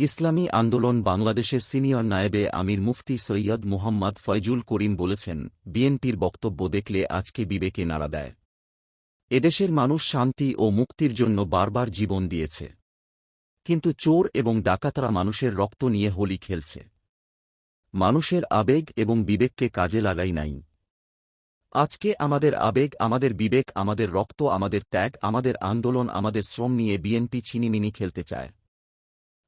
ইসলামী আন্দোলন বাংলাদেশের সিনিয়র নায়েবে আমির মুফতি সৈয়দ মুহাম্মদ ফয়জুল করিম বলেছেন, বিএনপির বক্তব্য দেখলে আজকে বিবেকে নাড়া দেয়। এদেশের মানুষ শান্তি ও মুক্তির জন্য বারবার জীবন দিয়েছে। কিন্তু চোর এবং ডাকাতরা মানুষের রক্ত নিয়ে হোলি খেলছে। মানুষের আবেগ এবং বিবেককে কাজে লাগাই নাই। আজকে আমাদের আবেগ, আমাদের বিবেক, আমাদের রক্ত, আমাদের ত্যাগ, আমাদের আন্দোলন, আমাদের শ্রম নিয়ে বিএনপি ছিনিমিনি খেলতে চায়।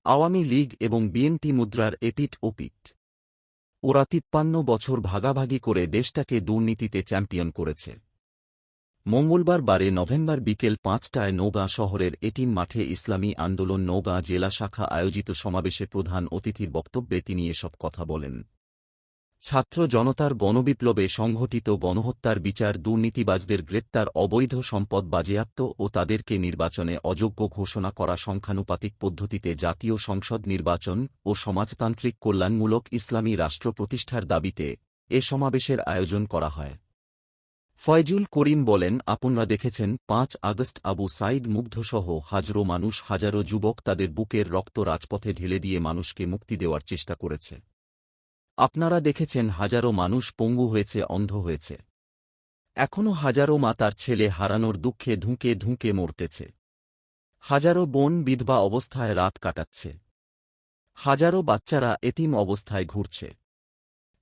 আওয়ামী লীগ এবং বিএনপি মুদ্রার এপিট ওপিট ওরা তিপ্পান্ন বছর ভাগাভাগি করে দেশটাকে দুর্নীতিতে চ্যাম্পিয়ন করেছে। মঙ্গলবার বারে নভেম্বর বিকেল পাঁচটায় নৌগাঁ শহরের এটিম মাঠে ইসলামী আন্দোলন নৌগাঁ জেলা শাখা আয়োজিত সমাবেশে প্রধান অতিথির বক্তব্যে তিনি এসব কথা বলেন। ছাত্র জনতার গণবিপ্লবে সংঘটিত গণহত্যার বিচার দুর্নীতিবাজদের গ্রেপ্তার অবৈধ সম্পদ বাজেয়াপ্ত ও তাদেরকে নির্বাচনে অযোগ্য ঘোষণা করা সংখ্যানুপাতিক পদ্ধতিতে জাতীয় সংসদ নির্বাচন ও সমাজতান্ত্রিক কল্যাণমূলক ইসলামী রাষ্ট্র প্রতিষ্ঠার দাবিতে এ সমাবেশের আয়োজন করা হয়। ফয়জুল করিম বলেন, আপনারা দেখেছেন, পাঁচ আগস্ট আবু সাইদ মুগ্ধসহ হাজারো মানুষ হাজারো যুবক তাদের বুকের রক্ত রাজপথে ঢেলে দিয়ে মানুষকে মুক্তি দেওয়ার চেষ্টা করেছে। আপনারা দেখেছেন হাজারো মানুষ পঙ্গু হয়েছে, অন্ধ হয়েছে। এখনও হাজারো মা তার ছেলে হারানোর দুঃখে ধুঁকে ধুঁকে মরতেছে। হাজারো বোন বিধবা অবস্থায় রাত কাটাচ্ছে। হাজারো বাচ্চারা এতিম অবস্থায় ঘুরছে।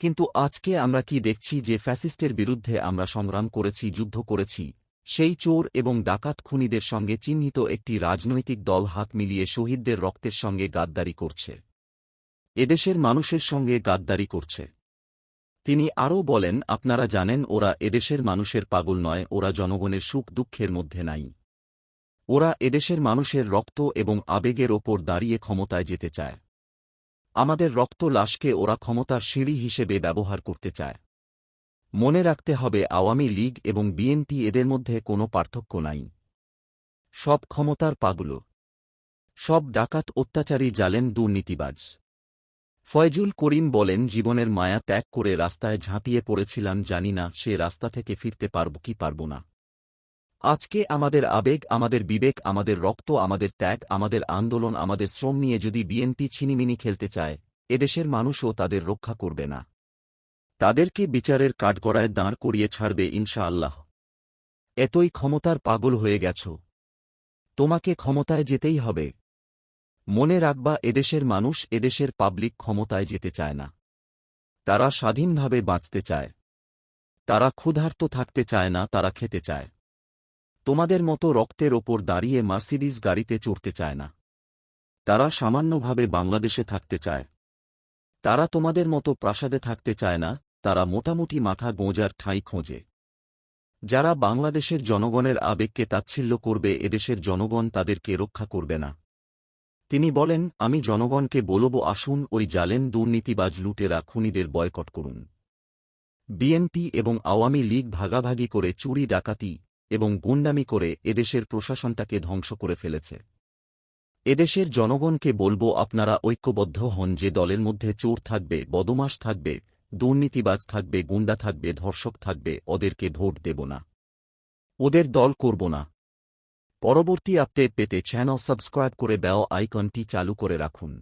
কিন্তু আজকে আমরা কি দেখছি যে ফ্যাসিস্টের বিরুদ্ধে আমরা সংগ্রাম করেছি, যুদ্ধ করেছি, সেই চোর এবং ডাকাত খুনিদের সঙ্গে চিহ্নিত একটি রাজনৈতিক দল হাত মিলিয়ে শহীদদের রক্তের সঙ্গে গাদ্দারি করছে। এদেশের মানুষের সঙ্গে গাদ্দারি করছে। তিনি আরও বলেন, আপনারা জানেন, ওরা এদেশের মানুষের পাগল নয়, ওরা জনগণের সুখ দুঃখের মধ্যে নাই। ওরা এদেশের মানুষের রক্ত এবং আবেগের ওপর দাঁড়িয়ে ক্ষমতায় যেতে চায়। আমাদের রক্ত লাশকে ওরা ক্ষমতার সিঁড়ি হিসেবে ব্যবহার করতে চায়। মনে রাখতে হবে, আওয়ামী লীগ এবং বিএনপি এদের মধ্যে কোনো পার্থক্য নাই। সব ক্ষমতার পাগল। সব ডাকাত, অত্যাচারী জালেন দুর্নীতিবাজ। ফয়জুল করিম বলেন, জীবনের মায়া ত্যাগ করে রাস্তায় ঝাঁপিয়ে পড়েছিলাম, জানি না সে রাস্তা থেকে ফিরতে পারব কি পারব না। আজকে আমাদের আবেগ, আমাদের বিবেক, আমাদের রক্ত, আমাদের ত্যাগ, আমাদের আন্দোলন, আমাদের শ্রম নিয়ে যদি বিএনপি ছিনিমিনি খেলতে চায়, এদেশের মানুষও তাদের রক্ষা করবে না। তাদেরকে বিচারের কাঠগড়ায় দাঁড় করিয়ে ছাড়বে ইনশা আল্লাহ এতই ক্ষমতার পাগল হয়ে গেছ। তোমাকে ক্ষমতায় যেতেই হবে। মনে রাখবা, এদেশের মানুষ এদেশের পাবলিক ক্ষমতায় যেতে চায় না। তারা স্বাধীনভাবে বাঁচতে চায়। তারা ক্ষুধার্ত থাকতে চায় না, তারা খেতে চায়। তোমাদের মতো রক্তের ওপর দাঁড়িয়ে মার্সিডিজ গাড়িতে চড়তে চায় না। তারা সামান্যভাবে বাংলাদেশে থাকতে চায়। তারা তোমাদের মতো প্রাসাদে থাকতে চায় না, তারা মোটামুটি মাথা গোঁজার ঠাঁই খোঁজে। যারা বাংলাদেশের জনগণের আবেগকে তাচ্ছিল্য করবে, এদেশের জনগণ তাদেরকে রক্ষা করবে না। তিনি বলেন, আমি জনগণকে বলব, আসুন ওই জালেন দুর্নীতিবাজ লুটেরা খুনিদের বয়কট করুন। বিএনপি এবং আওয়ামী লীগ ভাগাভাগি করে চুরি, ডাকাতি এবং গুন্ডামি করে এদেশের প্রশাসনটাকে ধ্বংস করে ফেলেছে। এদেশের জনগণকে বলব, আপনারা ঐক্যবদ্ধ হন, যে দলের মধ্যে চোর থাকবে বদমাস থাকবে, দুর্নীতিবাজ থাকবে, গুন্ডা থাকবে, ধর্ষক থাকবে, ওদেরকে ভোট দেব না। ওদের দল করব না। পরবর্তী আপডেট পেতে চ্যানেল সাবস্ক্রাইব করে বেল আইকনটি চালু করে রাখুন।